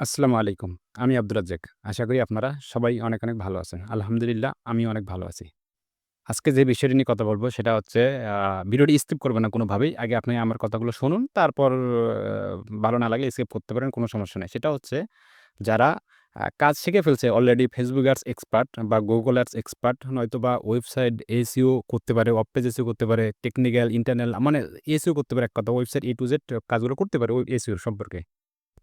আসসালামু আলাইকুম। আমি আব্দুর রাজ্জাক। আশা করি আপনারা সবাই অনেক, অনেক ভালো আছেন। আলহামদুলিল্লাহ আমি অনেক ভালো আছি। আজকে যে বিষয়টি নিয়ে কথা বলব সেটা হচ্ছে ভিডিওটি স্কিপ করবেন না কোনোভাবেই। আগে আপনি আমার কথাগুলো শুনুন। তারপর ভালো না লাগলে স্কিপ করতে পারেন, কোনো সমস্যা নেই সেটা হচ্ছে যারা কাজ শিখে ফেলছে অলরেডি Facebook Ads এক্সপার্ট বা Google Ads এক্সপার্ট নয়তো বা ওয়েবসাইট এসিও করতে পারে, অফ পেজ এসিও করতে পারে, টেকনিক্যাল, ইন্টারনাল মানে এসিও করতে পারে এক কথা ওয়েবসাইট এ টু Z কাজগুলো করতে পারে ওই SEO সম্পর্কে।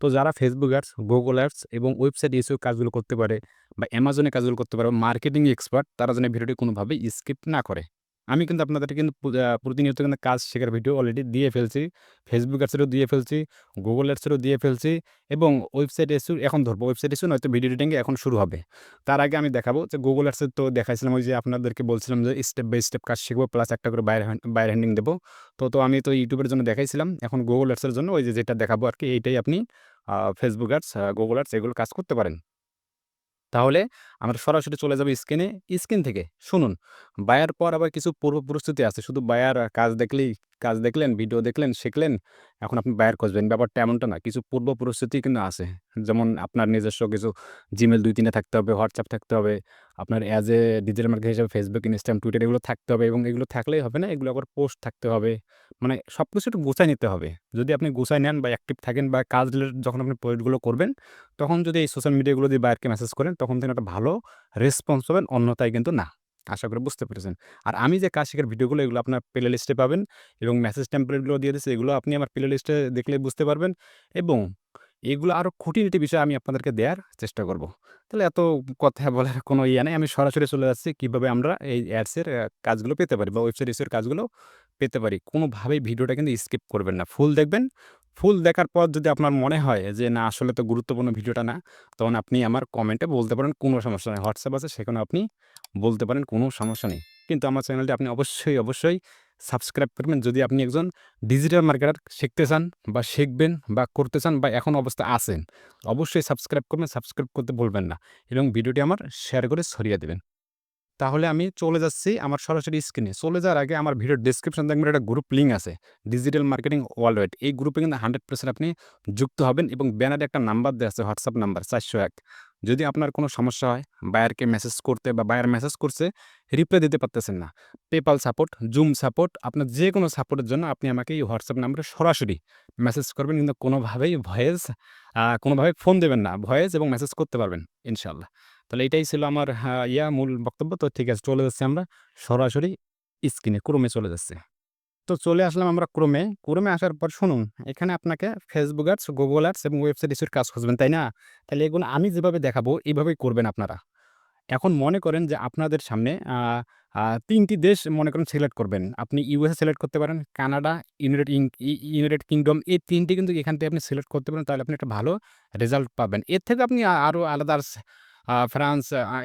তো যারা ফেসবুক Ads, গুগল Ads এবং ওয়েবসাইট SEO কাজগুলো করতে পারে বা অ্যামাজনে কাজগুলো করতে পারে, মার্কেটিং এক্সপার্ট তারা যেন ভিডিওটি কোনোভাবেই স্কিপ না করে। আমি কিন্তু আপনাদেরকে কিন্তু প্রতিনিয়ত কিন্তু কাজ শেখার ভিডিও অলরেডি দিয়ে ফেলছি। ফেসবুক এরও দিয়ে ফেলছি, গুগল এরও দিয়ে ফেলছি এবং ওয়েবসাইট SEO এখন ধরবো। ওয়েবসাইট SEO নয়তো ভিডিও এডিটিং এখন শুরু হবে। তার আগে আমি দেখাবো যে গুগল এর তো দেখাইছিলাম ওই যে আপনাদেরকে বলছিলাম যে স্টেপ বাই স্টেপ কাজ শিখব প্লাস একটা করে বাইরে বায়ার হ্যান্ডিং দেবো। তো, তো আমি তো ইউটিউবের জন্য দেখাইছিলাম। এখন গুগল এর জন্য ওই যে যেটা দেখাবো আর কি এইটাই আপনি ফেসবুক অ্যাডস গুগল অ্যাডস এগুলো কাজ করতে পারেন। তাহলে আমরা সরাসরি চলে যাব স্ক্রিনে। স্ক্রিন থেকে শুনুন, বায়ার পর আবার কিছু পূর্ব প্রস্তুতি আছে। শুধু বায়ার কাজ দেখলেই কাজ দেখলেন, ভিডিও দেখলেন, শিখলেন, এখন আপনি বায়ার খুঁজবেন। ব্যাপারটা এমনটা না। কিছু পূর্ব প্রস্তুতি কিন্তু আছে। যেমন আপনার নিজস্ব কিছু জিমেল দুই তিনে থাকতে হবে, হোয়াটসঅ্যাপ থাকতে হবে। আপনার অ্যাজ এ ডিজিটাল মার্কেট হিসেবে ফেসবুক Instagram, টুইটার এগুলো থাকতে হবে এবং এগুলো থাকলেই হবে না। এগুলো আবার পোস্ট থাকতে হবে। মানে সব কিছু একটু গুছাই নিতে হবে। যদি আপনি গুছায় নেন বা অ্যাক্টিভ থাকেন বা কাজ যখন আপনি পোস্টগুলো করবেন, তখন যদি এই সোশ্যাল মিডিয়াগুলো দিয়ে বায়ারকে মেসেজ করেন, তখন কিন্তু একটা ভালো রেসপন্স পাবেন, অন্যথায় কিন্তু না। আশা করি বুঝতে পেরেছেন। আর আমি যে কাজ শেখার ভিডিওগুলো এগুলো আপনার প্লে লিস্টে পাবেন এবং মেসেজ টেমপ্লেটগুলো দিয়ে দিচ্ছে এগুলো আপনি আমার প্লে লিস্টে দেখলেই বুঝতে পারবেন এবং এগুলো আরও খুঁটিনাটি বিষয় আমি আপনাদেরকে দেওয়ার চেষ্টা করব। তাহলে এত কথা বলার কোনো ইয়ে নেই আমি সরাসরি চলে যাচ্ছি কীভাবে আমরা এই অ্যাডসের কাজগুলো পেতে পারি বা ওয়েবসাইট এর কাজগুলো পেতে পারি। কোনোভাবেই ভিডিওটা কিন্তু স্কিপ করবেন না। ফুল দেখবেন। ফুল দেখার পর যদি আপনার মনে হয় যে না আসলে তো গুরুত্বপূর্ণ ভিডিওটা না, তখন আপনি আমার কমেন্টে বলতে পারেন কোনো সমস্যা নেই হোয়াটসঅ্যাপ আছে সেখানেও আপনি বলতে পারেন কোনো সমস্যা নেই। কিন্তু আমার চ্যানেলটি আপনি অবশ্যই, অবশ্যই সাবস্ক্রাইব করবেন যদি আপনি একজন ডিজিটাল মার্কেটার শিখতে চান বা শিখবেন বা করতে চান বা এখন অবস্থায় আছেন। অবশ্যই সাবস্ক্রাইব করবেন, সাবস্ক্রাইব করতে ভুলবেন না এবং ভিডিওটি আমার শেয়ার করে ছড়িয়ে দিবেন। তাহলে আমি চলে যাচ্ছি আমার সরাসরি স্ক্রিনে। চলে যাওয়ার আগে আমার ভিডিওর ডেসক্রিপশন দেখবেন একটা গ্রুপ লিঙ্ক আছে। ডিজিটাল মার্কেটিং ওয়ার্লড এই গ্রুপে কিন্তু 100% আপনি যুক্ত হবেন এবং ব্যানারে একটা নাম্বার দেওয়া আছে হোয়াটসঅ্যাপ নাম্বার ৪০১। যদি আপনার কোনো সমস্যা হয়, বায়ারকে মেসেজ করতে বা বায়ার মেসেজ করছে, রিপ্লাই দিতে পারতেছেন না। পেপাল সাপোর্ট, জুম সাপোর্ট আপনার যে কোনো সাপোর্টের জন্য আপনি আমাকে এই হোয়াটসঅ্যাপ নাম্বারে সরাসরি মেসেজ করবেন কিন্তু কোনোভাবেই ভয়েস কোনোভাবে ফোন দেবেন না। ভয়েস এবং মেসেজ করতে পারবেন ইনশাআল্লাহ। তাহলে এটাই ছিল আমার ইয়া মূল বক্তব্য। তো ঠিক আছে চলে যাচ্ছি আমরা সরাসরি স্ক্রিনে, ক্রমে চলে যাচ্ছে তো চলে আসলাম আমরা ক্রমে ক্রমে আসার পর শুনুন, এখানে আপনাকে ফেসবুক Ads, গুগল Ads এবং ওয়েবসাইট এর কাজ খুঁজবেন, তাই না? তাহলে এগুলো আমি যেভাবে দেখাবো এইভাবেই করবেন আপনারা। এখন মনে করেন যে আপনাদের সামনে আ আ ৩ টি দেশ মনে করেন সিলেক্ট করবেন। আপনি ইউএসএ সিলেক্ট করতে পারেন, কানাডা, ইউনাইটেড ইউনাইটেড কিংডম এই তিনটি কিন্তু এখান থেকে আপনি সিলেক্ট করতে পারেন তাহলে আপনি একটা ভালো রেজাল্ট পাবেন। এর থেকে আপনি আরও আলাদা ফ্রান্স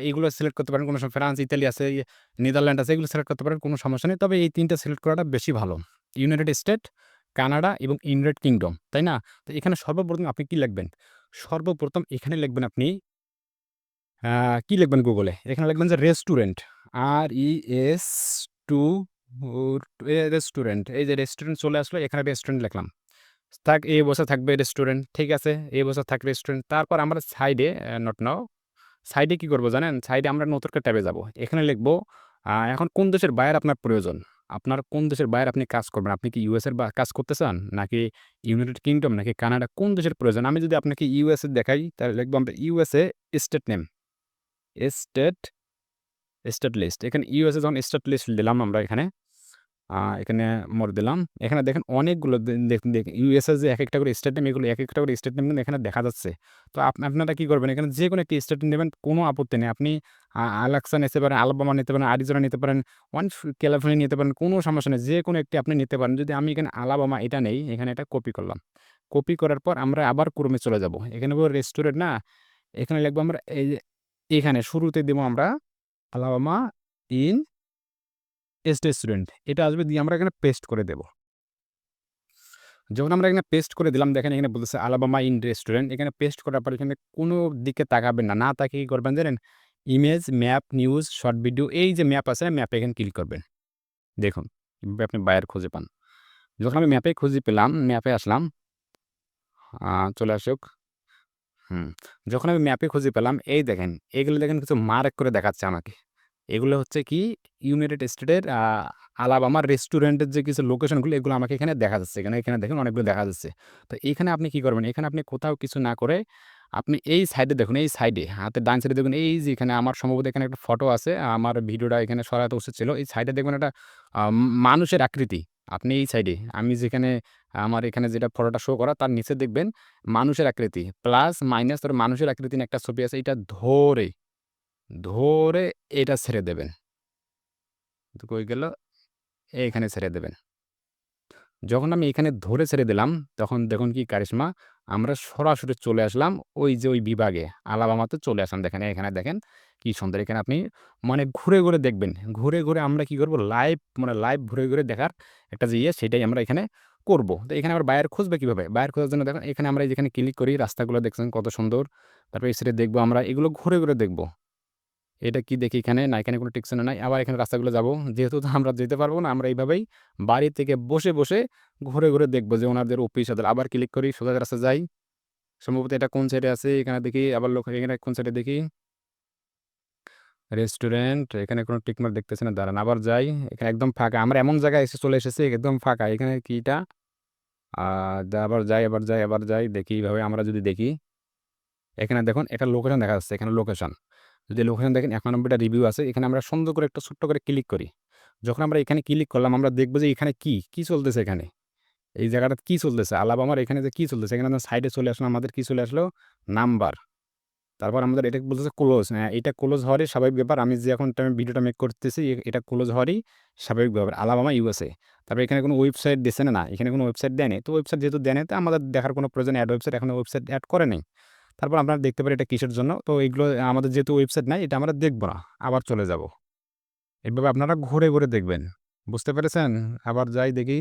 এগুলো সিলেক্ট করতে পারেন কোনো সময় ফ্রান্স, ইতালি আছে, ইয়ে নেদারল্যান্ড আছে এগুলো সিলেক্ট করতে পারেন কোনো সমস্যা নেই। তবে এই ৩ টা সিলেক্ট করাটা বেশি ভালো। ইউনাইটেড স্টেট, কানাডা এবং ইউনাইটেড কিংডম, তাই না? তো এখানে সর্বপ্রথম আপনি কি লিখবেন? সর্বপ্রথম এখানে লিখবেন আপনি কি লিখবেন গুগলে? এখানে লিখবেন যে রেস্টুরেন্ট। আর-ই-এস টু উর এ রেস্টুরেন্ট। এই যে রেস্টুরেন্ট চলে আসলো এখানে রেস্টুরেন্ট লিখলাম। থাক এই বছর থাকবে রেস্টুরেন্ট। ঠিক আছে? এই বছর থাক রেস্টুরেন্ট। তারপর আমরা সাইডে নট নাও সাইডে কি করব জানেন? সাইডে আমরা নতুন একটা ট্যাবে যাব। এখানে লিখব এখন কোন দেশের বায়ার আপনার প্রয়োজন? আপনার কোন দেশের বায়ার আপনি কাজ করবেন? আপনি কি ইউএস এর বা কাজ করতে চান? নাকি ইউনাইটেড কিংডম নাকি কানাডা কোন দেশের প্রয়োজন? আমি যদি আপনাকে ইউএস এর দেখাই তাহলে লিখব আমরা USA state name. State, state list. এখানে ইউএসএ যখন স্টেট লিস্ট দিলাম আমরা এখানে, এখানে মোর দিলাম। এখানে দেখেন অনেকগুলো ইউএসএ যে এক একটা করে স্টেট নেম এগুলো একেকটা করে স্টেট নেম কিন্তু এখানে দেখা যাচ্ছে। তো আপ আপনারা কী করবেন? এখানে যে কোনো একটি স্টেট নেবেন কোনো আপত্তি নেই। আপনি আ আলাস্কা নিতে পারেন, আলাবামা নিতে পারেন, আরিজোনা নিতে পারেন, ওয়ান ক্যালিফোর্নিয়া নিতে পারেন, কোনো সমস্যা নেই। যে কোনো একটি আপনি নিতে পারেন। যদি আমি এখানে আলাবামা এটা নেই, এখানে এটা কপি করলাম। কপি করার পর আমরা আবার ক্রোমে চলে যাব। এখানে রেস্টুরেন্ট না? এখানে লিখব আমরা এই এখানে শুরুতে দেবো আমরা আলাবামা ইন এস রেস্টুরেন্ট। এটা আসবে দিয়ে আমরা এখানে পেস্ট করে দেব। যখন আমরা এখানে পেস্ট করে দিলাম দেখেন এখানে বলতেছে আলাবামা ইন রেস্টুরেন্ট। এখানে পেস্ট করার পর এখানে কোনো দিকে তাকাবেন না। না তাকিয়ে কি করবেন জানেন? Image, map, news, short video এই যে ম্যাপ আছে ম্যাপে এখানে ক্লিক করবেন। দেখুন কীভাবে আপনি বায়ার খুঁজে পান। যখন আমি ম্যাপে খুঁজে পেলাম, ম্যাপে আসলাম। চলে আসুক। হুম। যখন আমি ম্যাপে খুঁজে পেলাম, এই দেখেন, এগুলো দেখেন কিছু মার্ক করে দেখাচ্ছে আমাকে। এগুলো হচ্ছে কি ইউনাইটেড স্টেটের আলাবামার রেস্টুরেন্টের যে কিছু লোকেশনগুলো এগুলো আমাকে এখানে দেখা যাচ্ছে। এখানে, এখানে দেখুন অনেকগুলো দেখা যাচ্ছে। তো এখানে আপনি কি করবেন? এখানে আপনি কোথাও কিছু না করে আপনি এই সাইডে দেখুন, এই সাইডে হাতের ডান সাইডে দেখুন এই যে এখানে আমার সম্ভবত এখানে একটা ফটো আছে। আমার ভিডিওটা এখানে সরাতে উচিত ছিল। এই সাইডে দেখবেন একটা মানুষের আকৃতি। আপনি এই সাইডে আমি যেখানে আমার এখানে যেটা ফটোটা শো করা তার নিচে দেখবেন মানুষের আকৃতি। প্লাস মাইনাস ধরে মানুষের আকৃতি একটা ছবি আছে। এটা ধরে, ধরে এটা ছেড়ে দেবেন। কই গেল? এখানে ছেড়ে দেবেন। যখন আমি এখানে ধরে ছেড়ে দিলাম, তখন দেখুন কি কারিশমা, আমরা সরাসরি চলে আসলাম ওই যে ওই বিভাগে, আলাবামাতে চলে আসলাম। দেখেন এখানে দেখেন কি সুন্দর। এখানে আপনি মানে ঘুরে, ঘুরে দেখবেন। ঘুরে, ঘুরে আমরা কি করব? লাইভ মানে লাইভ ঘুরে, ঘুরে দেখার একটা যে ইয়ে সেটাই আমরা এখানে করব। তো এখানে আবার বায়ার খুঁজবে কীভাবে বায়ার খোঁজার জন্য দেখেন এখানে আমরা যেখানে ক্লিক করি রাস্তাগুলো দেখছেন কত সুন্দর। তারপরে সাইডে দেখব আমরা এগুলো ঘুরে, ঘুরে দেখব। এটা কি দেখি এখানে? না এখানে কোনো টিকচিহ্ন নাই। আবার এখানে রাস্তাগুলো যাব। যেহেতু আমরা যেতে পারব না, আমরা এইভাবেই বাড়ি থেকে বসে, বসে ঘুরে, ঘুরে দেখব যে ওনাদের অফিস আদালত। আবার ক্লিক করি, সোজা রাস্তা যাই। সম্ভবত এটা কোন সাইডে আছে? এখানে দেখি আবার লোক এখানে কোন সাইডে দেখি? রেস্টুরেন্ট, এখানে কোনো টিকমার্ক দেখতেছি না। দাঁড়ান আবার যাই। এখানে একদম ফাঁকা। আমরা এমন জায়গায় এসে চলে এসেছি একদম ফাঁকা। এখানে কি এটা? আ আবার যাই, আবার যাই, আবার যাই। দেখি এইভাবে আমরা যদি দেখি। এখানে দেখুন একটা লোকেশন দেখা যাচ্ছে। এখানে লোকেশন। যদি লোকেশন দেখেন ১ নম্বরটা রিভিউ আছে। এখানে আমরা সুন্দর করে একটা ছোট্ট করে ক্লিক করি। যখন আমরা এখানে ক্লিক করলাম আমরা দেখব যে এখানে কি? কি চলতেছে এখানে? এই জায়গাটা কি চলতেছে? আলাবামার এখানে যে কি চলতেছে? এখানে আমরা সাইডে চলে আসলো আমাদের কি চলে আসলো? নাম্বার। তারপর আমাদের এটা বলতেছে ক্লোজ। হ্যাঁ, এটা ক্লোজ হওয়ারই স্বাভাবিক ব্যাপার। আমি যে এখন টাইমে ভিডিওটা মেক করতেছি এটা ক্লোজ হওয়ারই স্বাভাবিক ব্যাপার। Alabama USA. তারপর এখানে কোনো ওয়েবসাইট দিছে না। এখানে কোনো ওয়েবসাইট দেয়নি। তো ওয়েবসাইট যেহেতু দেয় তো আমাদের দেখার কোনো প্রয়োজন অ্যাড ওয়েবসাইট এখনও ওয়েবসাইট অ্যাড করে নাই। তারপর আপনারা দেখতে পারেন এটা কিসের জন্য। তো এগুলো আমাদের যেহেতু ওয়েবসাইট নাই এটা আমরা দেখব না। আবার চলে যাব। এভাবে আপনারা ঘুরে, ঘুরে দেখবেন। বুঝতে পেরেছেন? আবার যাই দেখি।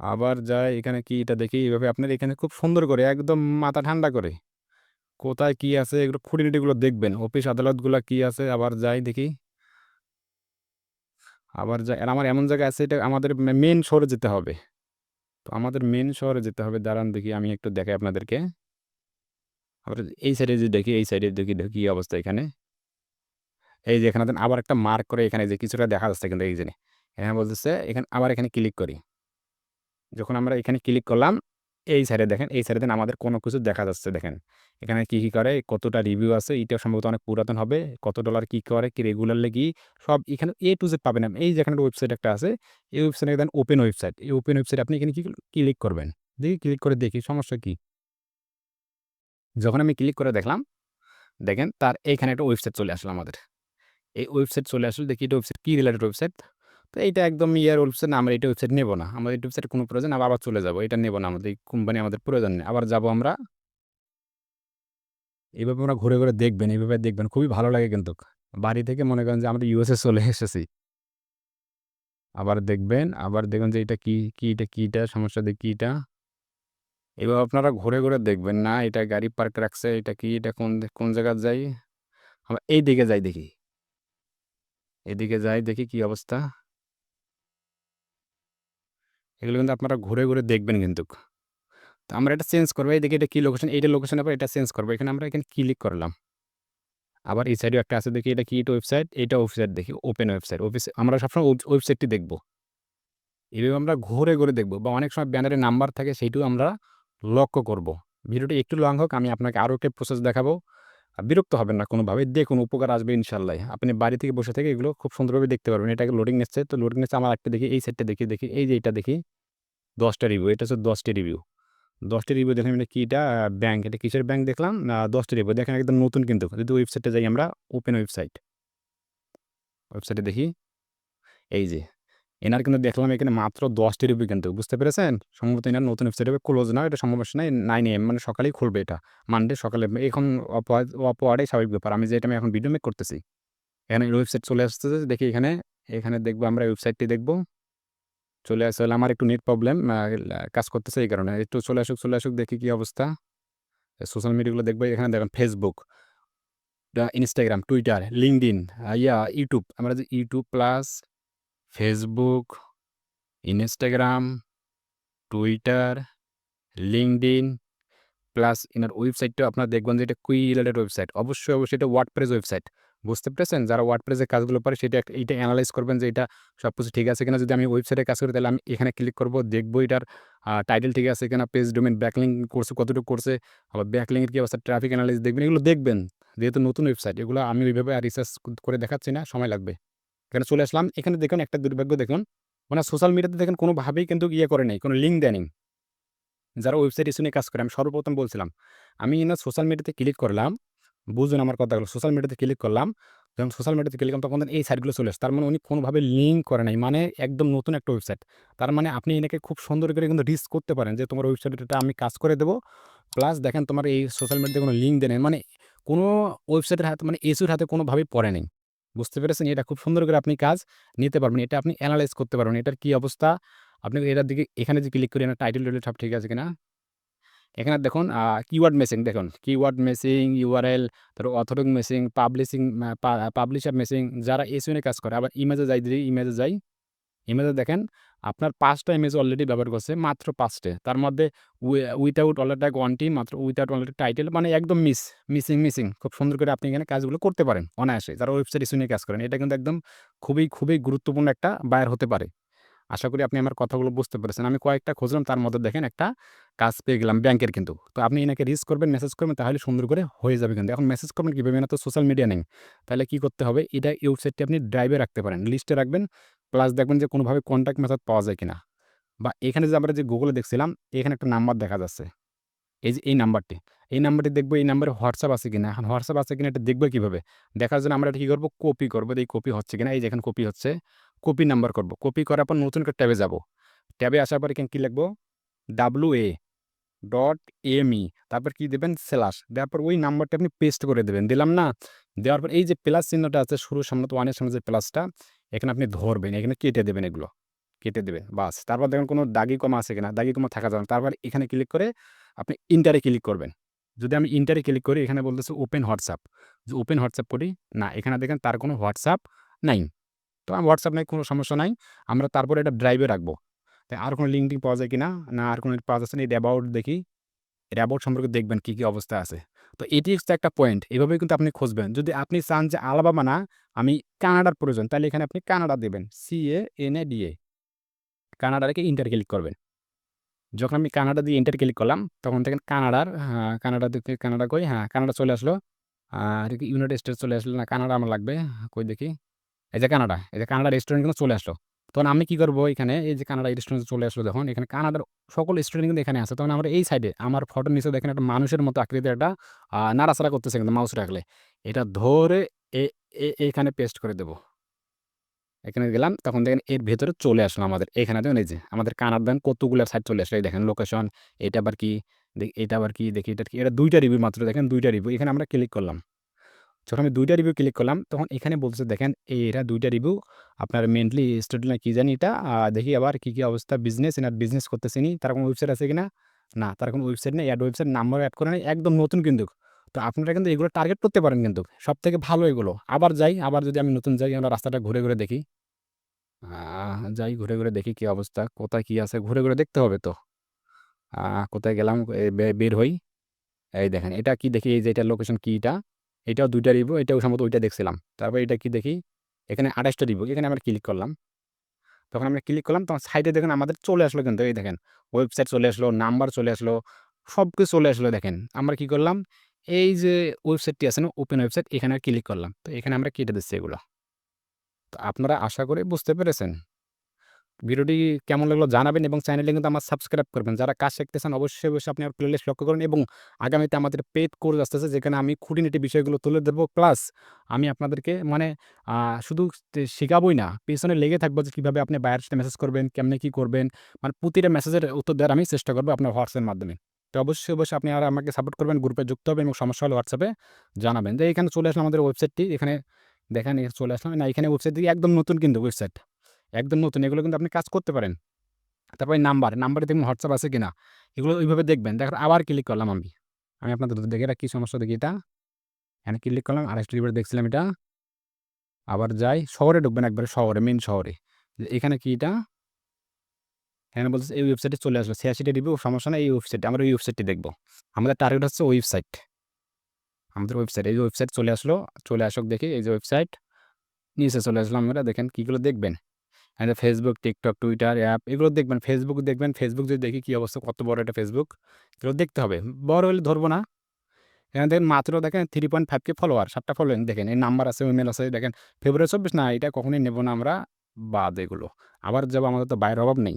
আবার যাই এখানে কি এটা দেখি। এভাবে আপনার এখানে খুব সুন্দর করে একদম মাথা ঠান্ডা করে কোথায় কি আছে এগুলো খুঁটিনাটিগুলো দেখবেন। অফিস আদালতগুলো কি আছে আবার যাই দেখি। আবার যাই আর আমার এমন জায়গায় আছে এটা আমাদের মেন শহরে যেতে হবে। তো আমাদের মেন শহরে যেতে হবে। দাঁড়ান দেখি আমি একটু দেখাই আপনাদেরকে। আবার এই সাইডে যদি দেখি, এই সাইডে দেখি, দেখি অবস্থা এখানে। এই যে এখানে আবার একটা মার্ক করে এখানে যে কিছুটা দেখা যাচ্ছে কিন্তু এই যে এখানে বলতেছে এখানে আবার এখানে ক্লিক করি। যখন আমরা এখানে ক্লিক করলাম, এই সাইডে দেখেন, এই সাইডে দেন আমাদের কোনো কিছু দেখা যাচ্ছে দেখেন। এখানে কি, কি করে, কতটা রিভিউ আছে, এটা সম্ভবত অনেক পুরাতন হবে। কত ডলার কি করে, কি রেগুলারলি কি সব এখানে এ টু জেড পাবেন এই যে এখানে ওয়েবসাইট একটা আছে, এই ওয়েবসাইটে দেন ওপেন ওয়েবসাইট। এই ওপেন ওয়েবসাইট আপনি এখানে কি ক্লিক করবেন। দেখি ক্লিক করে দেখি সমস্যা কি? যখন আমি ক্লিক করে দেখলাম, দেখেন তার এইখানে একটা ওয়েবসাইট চলে আসলো আমাদের। এই ওয়েবসাইট চলে আসলো দেখি এটা ওয়েবসাইট কি রিলেটেড ওয়েবসাইট? তো এইটা একদম ইয়ার ওয়েবসাইট না আমরা এটা ওয়েবসাইট নেব না। আমাদের এই ওয়েবসাইটের কোনো প্রয়োজন আবার, আবার চলে যাব এটা নেব না আমাদের এই কোম্পানি আমাদের প্রয়োজন নেই। আবার যাব আমরা। এইভাবে আমরা ঘুরে, ঘুরে দেখবেন, এভাবে দেখবেন। খুবই ভালো লাগে কিন্তু। বাড়ি থেকে মনে করেন যে আমরা ইউএসএ চলে এসেছি। আবার দেখবেন, আবার দেখবেন যে এটা কি, কি এটা কি এটা সমস্যা দেখি কি এটা? এভাবে আপনারা ঘুরে, ঘুরে দেখবেন। না এটা গাড়ি পার্ক রাখছে, এটা কি, এটা কোন কোন জায়গায় যাই? আমরা এইদিকে যাই দেখি। এদিকে যাই দেখি কি অবস্থা? এগুলো কিন্তু আপনারা ঘুরে, ঘুরে দেখবেন কিন্তু তো আমরা এটা চেঞ্জ করব। এই দেখি এটা কি লোকেশন? এইটা লোকেশনের পর এটা চেঞ্জ করব। এখানে আমরা এখানে ক্লিক করলাম। আবার এই সাইডেও একটা আছে দেখি এটা কি এটা ওয়েবসাইট? এইটা ওয়েবসাইট দেখি ওপেন ওয়েবসাইট। অফিস আমরা সবসময় ওয়েব ওয়েবসাইটটি দেখব। এভাবে আমরা ঘুরে, ঘুরে দেখব বা অনেক সময় ব্যানারে নাম্বার থাকে সেইটিও আমরা লক্ষ্য করব। ভিডিওটি একটু লং হোক আমি আপনাকে আরও একটা প্রসেস দেখাবো। বিরক্ত হবেন না কোনোভাবে। দেখুন উপকার আসবে ইনশাল্লাহ আপনি বাড়ি থেকে বসে থেকে এগুলো খুব সুন্দরভাবে দেখতে পারবেন। এটাকে লোডিং নিচ্ছে। তো লোডিং নিচ্ছে আমার একটা দেখি এই সাইডটা দেখি, দেখি এই যে এটা দেখি। দশটা রিভিউ। এটা হচ্ছে ১০ টি রিভিউ। ১০ টি রিভিউ দেখেন এটা কি এটা কিসের ব্যাংক দেখলাম? ১০ রিভিউ। দেখেন একদম নতুন কিন্তু। যদি ওয়েবসাইটে যাই আমরা ওপেন ওয়েবসাইট। ওয়েবসাইটে দেখি। এই যে। এনার কিন্তু দেখলাম এখানে মাত্র ১০ টি রিভিউ কিন্তু। বুঝতে পেরেছেন? সম্ভবত এনার নতুন ওয়েবসাইট হবে ক্লোজ না এটা সমস্যা নাই 9 AM মানে সকালেই খুলবে এটা। মানডে সকালে এখন অপওয়ার্ড অপওয়ার্ডই স্বাভাবিক ব্যাপার। আমি যে এটা আমি এখন ভিডিও মেক করতেছি। এখানে ওয়েবসাইট চলে আসতেছে দেখি এখানে, এখানে দেখব আমরা ওয়েবসাইটটি দেখব। চলে আসছে হলে আমার একটু নেট প্রবলেম কাজ করতেছে এই কারণে। একটু চলে আসুক, চলে আসুক দেখি কী অবস্থা। সোশ্যাল মিডিয়াগুলো দেখব এখানে দেখেন ফেসবুক ইনস্টাগ্রাম টুইটার Twitter, ইন ইয়া ইউটিউব আমরা যে YouTube plus Facebook, Instagram Twitter LinkedIn, plus এনার ওয়েবসাইটটাও আপনারা দেখবেন যে এটা কি রিলেটেড ওয়েবসাইট। অবশ্যই, অবশ্যই এটা ওয়ার্ডপ্রেস ওয়েবসাইট। বুঝতে পেরেছেন? যারা ওয়ার্ডপ্রেসের কাজগুলো পারে সেটা একটা এইটা এনালাইজ করবেন যে এটা সব কিছু ঠিক আছে কিনা। যদি আমি ওয়েবসাইটে কাজ করি তাহলে আমি এখানে ক্লিক করব দেখব এটার টাইটেল ঠিক আছে কিনা, পেজ ডোমেন ব্যাকলিং করছে কতটুকু করছে, আবার ব্যাকলিঙ্কের কি অবস্থা, ট্রাফিক এনালাইজ দেখবেন। এগুলো দেখবেন। যেহেতু নতুন ওয়েবসাইট এগুলো আমি ওইভাবে আর রিসার্চ করে দেখাচ্ছি না, সময় লাগবে। এখানে চলে আসলাম। এখানে দেখুন একটা দুর্ভাগ্য দেখুন, মানে সোশ্যাল মিডিয়াতে দেখেন কোনোভাবেই কিন্তু ইয়ে করে নাই, কোনো লিঙ্ক দেয়নি। যারা ওয়েবসাইট ইস্যু নিয়ে কাজ করে আমি সর্বপ্রথম বলছিলাম। আমি না সোশ্যাল মিডিয়াতে ক্লিক করলাম, বুঝুন আমার কথাগুলো। সোশ্যাল মিডিয়াতে ক্লিক করলাম, যখন সোশ্যাল মিডিয়াতে ক্লিক করলাম তখন এই সাইটগুলো চলে আসছে। তার মানে উনি কোনোভাবে লিঙ্ক করে নাই। মানে একদম নতুন একটা ওয়েবসাইট। তার মানে আপনি এনাকে খুব সুন্দর করে কিন্তু রিস্ক করতে পারেন যে তোমার ওয়েবসাইটটা আমি কাজ করে দেবো প্লাস দেখেন তোমার এই সোশ্যাল মিডিয়াতে কোনো লিঙ্ক দেয়। মানে কোনো ওয়েবসাইটের হাতে মানে ইস্যুর হাতে কোনোভাবেই পড়ে নাই। বুঝতে পেরেছেন? এটা খুব সুন্দর করে আপনি কাজ নিতে পারবেন। এটা আপনি অ্যানালাইজ করতে পারবেন। এটার কি অবস্থা, আপনি এটার দিকে এখানে যে ক্লিক করি না টাইটেল টাইটেল সব ঠিক আছে কিনা। এখানে দেখুন কিওয়ার্ড মেসিং দেখুন। কিওয়ার্ড মেসিং, ইউআরএল, তারপর authoring missing, publishing publisher missing যারা এসিউনে কাজ করে। আবার ইমেজে যাই যদি ইমেজে যাই। ইমেজে দেখেন আপনার ৫ টা ইমেজ অলরেডি ব্যবহার করছে মাত্র পাঁচটে তার মধ্যে উই উইথআউট অলরেডি ট্যাগ 1 টি মাত্র উইথআউট অলরেডি টাইটেল মানে একদম মিস, মিসিং, মিসিং। খুব সুন্দর করে আপনি এখানে কাজগুলো করতে পারেন অনায়াসে। যারা ওয়েবসাইট ইস্যু নিয়ে কাজ করেন। এটা কিন্তু একদম খুবই, খুবই গুরুত্বপূর্ণ একটা বায়ার হতে পারে। আশা করি আপনি আমার কথাগুলো বুঝতে পেরেছেন। আমি কয়েকটা খুঁজলাম তার মধ্যে দেখেন একটা কাজ পেয়ে গেলাম ব্যাংকের কিন্তু। তো আপনি এনাকে রিচ করবেন, মেসেজ করবেন তাহলে সুন্দর করে হয়ে যাবে কিন্তু। এখন মেসেজ করবেন কীভাবে? না তো সোশ্যাল মিডিয়া নেই। তাহলে কি করতে হবে? এটা ওয়েবসাইটটি আপনি ড্রাইভে রাখতে পারেন। লিস্টে রাখবেন। প্লাস দেখবেন যে কোনোভাবে কনট্যাক্ট মেথড পাওয়া যায় কিনা। বা এখানে যে আমরা যে গুগলে দেখছিলাম এখানে একটা নাম্বার দেখা যাচ্ছে। এই যে এই নাম্বারটি। এই নাম্বারটি দেখব এই নাম্বারে হোয়াটসঅ্যাপ আছে কিনা। এখন হোয়াটসঅ্যাপ আছে কিনা এটা দেখব কীভাবে দেখার জন্য আমরা এটা কী করব কপি করব। এই কপি হচ্ছে কিনা। এই যে এখানে কপি হচ্ছে। কপি নাম্বার করব। কপি করার পর নতুন একটা ট্যাবে যাব। ট্যাবে আসার পর এখানে কি লিখব? এ ডট এমই তারপর কি দেবেন? স্ল্যাশ দেওয়ার পর ওই নাম্বারটা আপনি পেস্ট করে দেবেন। দিলাম না? দেওয়ার পর এই যে প্লাস চিহ্নটা আছে শুরুর সামনে তো 1 এর সামনে যে প্লাসটা এখানে আপনি ধরবেন। এখানে কেটে দেবেন এগুলো। কেটে দেবেন। বাস। তারপর দেখেন কোনো দাগি কমা আছে কিনা। দাগি কমা থাকা যাবে না। তারপর এখানে ক্লিক করে আপনি ইন্টারে ক্লিক করবেন। যদি আমি ইন্টারে ক্লিক করি, এখানে বলতেছে ওপেন হোয়াটসঅ্যাপ। যে ওপেন হোয়াটসঅ্যাপ করি। না এখানে দেখেন তার কোনো হোয়াটসঅ্যাপ নাই। তো হোয়াটসঅ্যাপ নাই কোনো সমস্যা নাই। আমরা তারপরে এটা ড্রাইভে রাখব। তাই আর কোনো লিঙ্ক পাওয়া যায় কি না না আর কোনো পাওয়া যাচ্ছে না। এই অ্যাবাউট দেখি। এর অ্যাবাউট সম্পর্কে দেখবেন কী কী অবস্থা আছে। তো এটি হচ্ছে একটা পয়েন্ট। এভাবেই কিন্তু আপনি খুঁজবেন। যদি আপনি চান যে আলাবামা না আমি কানাডার প্রয়োজন তাহলে এখানে আপনি কানাডা দেবেন C A N A D A Canada রেখে ইন্টার ক্লিক করবেন। যখন আমি কানাডা দিয়ে ইন্টার ক্লিক করলাম তখন দেখেন কানাডার হ্যাঁ, কানাডা কানাডা কই? হ্যাঁ, কানাডা চলে আসলো। আর ইউনাইটেড স্টেটস চলে আসলো না কানাডা আমার লাগবে। কই দেখি? এই যে কানাডা। এই যে কানাডা রেস্টুরেন্ট কিন্তু চলে আসলো। তখন আমি কি করব এখানে এই যে কানাডা রেস্টুরেন্ট চলে আসলো যখন, এখানে কানাডার সকল স্টুডেন্ট কিন্তু এখানে আছে। তখন আমরা এই সাইডে আমার ফটোর নিচে দেখেন একটা মানুষের মতো আকৃতির একটা নাড়াচাড়া করতেছে কিন্তু মাউস রাখলে। এটা ধরে এখানে পেস্ট করে দেব। এখানে গেলাম, তখন দেখেন এর ভেতরে চলে আসলো আমাদের। এখানে দেখুন এই যে, আমাদের কানাডান কতগুলা সাইড চলে আসলো। এই দেখেন লোকেশন এটা আবার কি? দেখি এটা আবার কি? দেখি এটা কি? এটা দুইটা রিভিউ মাত্র দেখেন ২ টা রিভিউ। এখানে আমরা ক্লিক করলাম। যখন আমি দুইটা রিভিউ ক্লিক করলাম তখন এখানে বলতেছে দেখেন এরা ২ টা রিভিউ আপনার মেনলি স্টুডেন্ট না কি জানি এটা দেখি আবার কি, কি অবস্থা বিজনেস এনার বিজনেস করতেছে ইনি। তার কোনো ওয়েবসাইট আছে কিনা? না তার কোনো ওয়েবসাইট নেই। এড ওয়েবসাইট নাম্বার অ্যাড করে নাই। একদম নতুন কিন্তু। তো আপনারা কিন্তু এগুলো টার্গেট করতে পারেন কিন্তু। সব থেকে ভালো এগুলো। আবার যাই, আবার যদি আমি নতুন যাই আমরা রাস্তাটা ঘুরে, ঘুরে দেখি। যাই ঘুরে, ঘুরে দেখি কি অবস্থা, কোথায় কি আছে ঘুরে, ঘুরে দেখতে হবে তো। কোথায় গেলাম বের হই। এই দেখেন এটা কি দেখি এই যে এটা লোকেশন কি এটা? এটাও ২ টা রিভিউ এটাও সম্ভবত ওইটা দেখছিলাম। তারপর এটা কি দেখি? এখানে ২৮ টা রিভিউ এখানে আমরা ক্লিক করলাম। তখন আমরা ক্লিক করলাম তখন সাইডে দেখেন আমাদের চলে আসলো কিন্তু এই দেখেন ওয়েবসাইট চলে আসলো, নাম্বার চলে আসলো, সব কিছু চলে আসলো দেখেন। আমরা কি করলাম? এই যে ওয়েবসাইটটি আছে না ওপেন ওয়েবসাইট এখানে ক্লিক করলাম। তো এখানে আমরা কেটে দিচ্ছি এগুলো। তো আপনারা আশা করি বুঝতে পেরেছেন। ভিডিওটি কেমন লাগল জানাবেন এবং চ্যানেলে কিন্তু আমার সাবস্ক্রাইব করবেন। যারা কাজ শিখতেছেন অবশ্যই, অবশ্যই আপনি আমার প্লেলিস্ট লক্ষ্য করুন এবং আগামীতে আমাদের পেইড কোর্স আসতেছে যেখানে আমি খুঁটিনাটি বিষয়গুলো তুলে দেবো প্লাস আমি আপনাদেরকে মানে শুধু শিখাবোই না, পেছনে লেগে থাকব যে কীভাবে আপনি বায়ার সাথে মেসেজ করবেন, কেমনে কী করবেন। মানে প্রতিটা মেসেজের উত্তর দেওয়ার আমি চেষ্টা করব আপনার হোয়াটসঅ্যাপের মাধ্যমে। তো অবশ্যই, অবশ্যই আপনি আর আমাকে সাপোর্ট করবেন, গ্রুপে যুক্ত হবেন এবং সমস্যা হলে হোয়াটসঅ্যাপে জানাবেন। যে এখানে চলে আসলাম আমাদের ওয়েবসাইটটি। এখানে দেখেন চলে আসলাম। না এখানে ওয়েবসাইট একদম নতুন কিন্তু ওয়েবসাইট। একদম নতুন। এগুলো কিন্তু আপনি কাজ করতে পারেন। তারপরে নাম্বার, নাম্বারে দেখুন হোয়াটসঅ্যাপ আছে কিনা। এগুলো ওইভাবে দেখবেন। দেখার আবার ক্লিক করলাম আমি। আমি আপনাদের দেখি এটা কী সমস্যা দেখি এটা। এখানে ক্লিক করলাম আরেকটা রিভিউ দেখছিলাম এটা। আবার যাই শহরে ঢুকবেন একবারে শহরে মেন শহরে। এখানে কি এটা? এখানে বলতেছে এই ওয়েবসাইটে চলে আসলো ৮৬ টা রিভিউ সমস্যা নাই এই ওয়েবসাইটে আমরা এই ওয়েবসাইটটি দেখব। আমাদের টার্গেট হচ্ছে ওয়েবসাইট। আমাদের ওয়েবসাইট এই যে ওয়েবসাইট চলে আসলো। চলে আসুক দেখি এই যে ওয়েবসাইট। নিচে চলে আসলাম আমরা দেখেন কীগুলো দেখবেন। এখানে ফেসবুক টিকটক টুইটার অ্যাপ এগুলো দেখবেন। ফেসবুক দেখবেন। ফেসবুক যদি দেখি কী অবস্থা কত বড় একটা ফেসবুক এগুলো দেখতে হবে। বড় হলে ধরবো না। এখানে দেখেন মাত্র দেখেন 3.5 কে ফলোয়ার ৭ টা ফলোইং দেখেন এই নাম্বার আছে, ইমেইল আছে দেখেন ফেব্রুয়ারি ২৪ না এটা কখনোই নেব না আমরা বাদ এগুলো। আবার যাব আমাদের তো বাইরের অভাব নেই।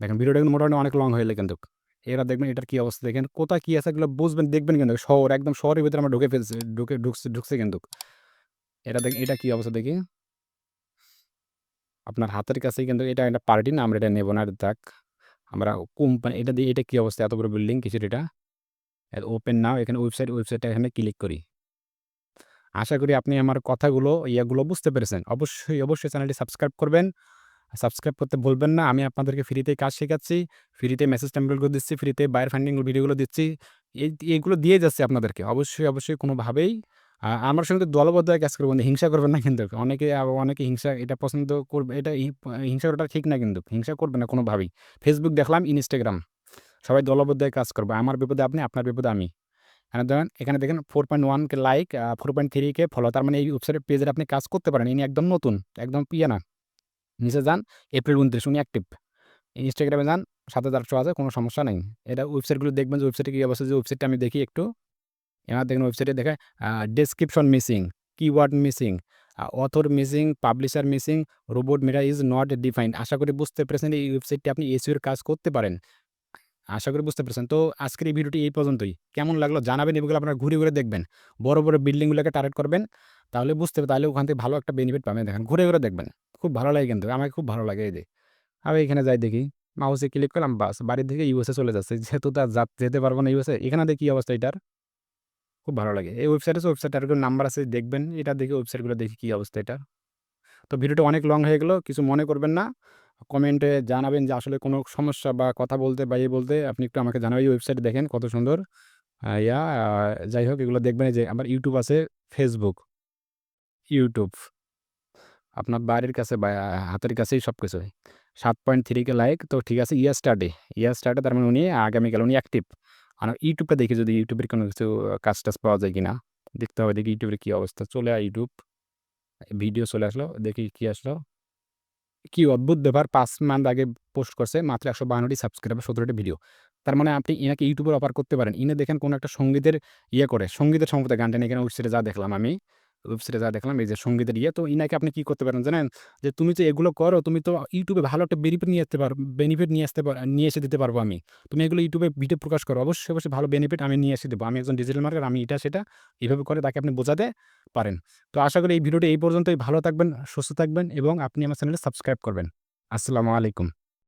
দেখেন ভিডিওটা কিন্তু মোটামুটি অনেক লং হইল কিন্তু। এরা দেখবেন এটার কী অবস্থা দেখেন কোথায় কী আছে এগুলো বুঝবেন দেখবেন কিন্তু শহর একদম শহরের ভিতরে আমরা ঢুকে ফেলছি ঢুকে ঢুকছে ঢুকছে কিন্তু। এটা দেখেন এটা কী অবস্থা দেখি। আপনার হাতের কাছেই কিন্তু এটা একটা পার্টি না আমরা এটা নেব না থাক। আমরা কোম্পানি এটা দিয়ে এটা কী অবস্থা এত বড় বিল্ডিং কিসের এটা? ওপেন নাও এখানে ওয়েবসাইট ওয়েবসাইটটা এখানে ক্লিক করি। আশা করি আপনি আমার কথাগুলো ইয়াগুলো বুঝতে পেরেছেন। অবশ্যই, অবশ্যই চ্যানেলটি সাবস্ক্রাইব করবেন। সাবস্ক্রাইব করতে ভুলবেন না। আমি আপনাদেরকে ফ্রিতে কাজ শেখাচ্ছি। ফ্রিতে মেসেজ টেমপ্লেটগুলো দিচ্ছি, ফ্রিতে বায়ার ফান্ডিং ভিডিওগুলো দিচ্ছি। এই এইগুলো দিয়ে যাচ্ছি আপনাদেরকে। অবশ্যই, অবশ্যই কোনোভাবেই আমার সঙ্গে দলবদ্ধ কাজ করবেন। হিংসা করবেন না কিন্তু। অনেকে অনেকে হিংসা এটা পছন্দ করবে এটা হিংসা করাটা ঠিক না কিন্তু। হিংসা করবে না কোনোভাবেই। ফেসবুক দেখলাম, ইনস্টাগ্রাম সবাই দলবদ্ধ কাজ করবে। আমার বিপদে আপনি, আপনার বিপদে আমি। এখানে দেখেন এখানে দেখেন 4.1 কে লাইক আ 4.3 কে ফলো তার মানে এই ওয়েবসাইটের পেজে আপনি কাজ করতে পারেন। ইনি একদম নতুন, একদম ইয়ে না। নিচে যান এপ্রিল ২৯ উনি অ্যাক্টিভ। এ যান ৭৮০০ আছে কোনো সমস্যা নাই। এটা ওয়েবসাইটগুলো দেখবেন যে ওয়েবসাইটে কী অবস্থা যে ওয়েবসাইটটা আমি দেখি একটু। এখানে দেখেন ওয়েবসাইটে দেখে description missing, keyword missing, author missing, publisher missing, robot meta is not defined. আশা করি বুঝতে পেরেছেন এই ওয়েবসাইটটি আপনি এসইও এর কাজ করতে পারেন। আশা করি বুঝতে পেরেছেন। তো আজকের এই ভিডিওটি এই পর্যন্তই। কেমন লাগল জানাবেন এগুলো আপনারা ঘুরে, ঘুরে দেখবেন। বড়, বড় বিল্ডিংগুলোকে টার্গেট করবেন। তাহলে বুঝতে হবে তাহলে ওখান থেকে ভালো একটা বেনিফিট পাবেন দেখেন। ঘুরে, ঘুরে দেখবেন। খুব ভালো লাগে কিন্তু। আমাকে খুব ভালো লাগে এই যে। আমি এখানে যাই দেখি। মাউসে ক্লিক করলাম বাস বাড়ি থেকে ইউএসএ চলে যাচ্ছে। যেহেতু তা যা যেতে পারব না ইউএসএ এখানে দেখি অবস্থা এটার। খুব ভালো লাগে। এই ওয়েবসাইটে আছে ওয়েবসাইটে আরেকটা নাম্বার আছে দেখবেন। এটা দেখে ওয়েবসাইটগুলো দেখি কী অবস্থা এটা তো ভিডিওটা অনেক লং হয়ে গেলো কিছু মনে করবেন না। কমেন্টে জানাবেন যে আসলে কোনো সমস্যা বা কথা বলতে বা ইয়ে বলতে আপনি একটু আমাকে জানাবেন। এই ওয়েবসাইটে দেখেন কত সুন্দর। ইয়া যাই হোক এগুলো দেখবেন যে আমার ইউটিউব আছে, ফেসবুক ইউটিউব আপনার বাড়ির কাছে বা হাতের কাছেই সবকিছু। ৭.3 কে লাইক তো ঠিক আছে ইয়েস্টারডে, স্টার্টে তার মানে উনি আগামীকাল উনি অ্যাক্টিভ। আর ইউটিউবে দেখি যদি ইউটিউবের কোনো কিছু কাজ-টাজ পাওয়া যায় কি না দেখতে হবে দেখি ইউটিউবের কী অবস্থা। চলে আয় ইউটিউব ভিডিও চলে আসলো। দেখি কি আসলো। কি অদ্ভুত ব্যাপার, পাঁচ মান্থ আগে পোস্ট করছে, মাত্র একশো বাহান্নটি সাবস্ক্রাইবার সতেরোটি ভিডিও। তার মানে আপনি ইনাকে ইউটিউবে অফার করতে পারেন। ইনে দেখেন কোনো একটা সঙ্গীতের ইয়ে করে। সঙ্গীতের সম্পর্কে গানটা নিয়ে এখানে ওয়েবসাইটে যা দেখলাম আমি। ওয়েবসাইটে যা দেখলাম এই যে সঙ্গীতের ইয়ে তো ইনাকে আপনি কি করতে পারেন জানেন? যে তুমি তো এগুলো করো তুমি তো ইউটিউবে ভালো একটা বেনিফিট নিয়ে আসতে পারো বেনিফিট নিয়ে আসতে পার নিয়ে এসে দিতে পারব আমি। তুমি এগুলো ইউটিউবে ভিডিও প্রকাশ করো। অবশ্যই, অবশ্যই ভালো বেনিফিট আমি নিয়ে এসে দেবো আমি একজন ডিজিটাল মার্কেট আমি এটা সেটা এভাবে করে তাকে আপনি বোঝাতে পারেন। তো আশা করি এই ভিডিওটি এই পর্যন্তই ভালো থাকবেন, সুস্থ থাকবেন এবং আপনি আমার চ্যানেলে সাবস্ক্রাইব করবেন। আসসালামু আলাইকুম।